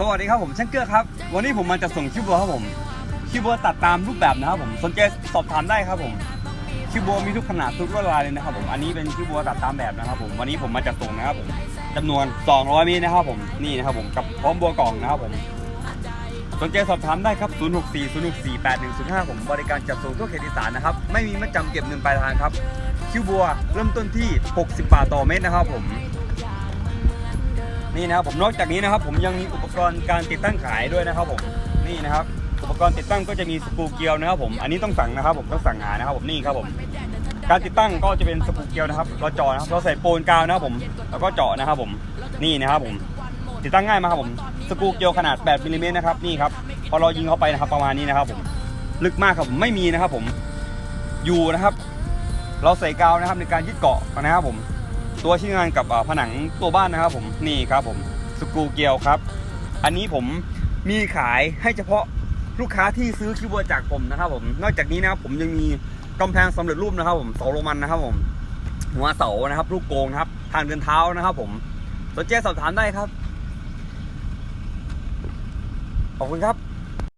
สวัสดีครับผมช่างเกื้อครับ วันนี้ผมมาจะส่งคิวบัวครับผมคิวบัวตัดตามรูปแบบนะครับผมสนใจสอบถามได้ครับผมคิวบัวมีทุกขนาดทุกลวดลายเลยนะครับผมอันนี้เป็นคิวบัวตัดตามแบบนะครับผมวันนี้ผมมาจะส่งนะครับผมจำนวน 200เมตรนะครับผมนี่นะครับผมกับพร้อมบัวกล่องนะครับผมสนใจสอบถามได้ครับ 064 064 8105 ผมบริการจัดส่งทั่วเขตอีสานนะครับไม่มีมัดจำเก็บเงินปลายทางครับคิวบัวเริ่มต้นที่ 60 บาทต่อเมตรนะครับผม นี่นะครับผมนอกจากนี้นะครับ ผมยังมีอุปกรณ์การติดตั้งขายด้วยนะครับผมนี่นะครับ อุปกรณ์ติดตั้งก็จะมีสกรูเกลียวนะครับ ผมอันนี้ต้องสั่งนะครับ ผมต้องสั่งหานะครับผมนี่ครับผมการติดตั้งก็จะเป็นสกรูเกลียวนะครับเราเจาะนะครับเราใส่โปนกาวนะครับผมแล้วก็เจาะนะครับผมนี่นะครับผมติดตั้งง่ายมากครับผมสกรูเกลียวขนาด 8มิลลิเมตรนะครับนี่ครับพอเรายิงเข้าไปนะครับ ประมาณนี้นะครับ ผมลึกมากครับผมไม่มีนะครับ ผมอยู่นะครับ เราใส่กาวนะครับในการยึดเกาะนะครับผม ตัวชิ้นงานกับผนังตัวบ้านนะครับผมนี่ครับผมสกูเกลียวครับ อันนี้ผมมีขายให้เฉพาะลูกค้าที่ซื้อคิวบัวจากผมนะครับผมนอกจากนี้นะครับผมยังมีกำแพงสำเร็จรูปนะครับ ผมเสาโรมันนะครับผมหัวเสานะครับลูกโกงครับ ทางเดินเท้านะครับผมสนใจสอบถามได้ครับขอบคุณครับ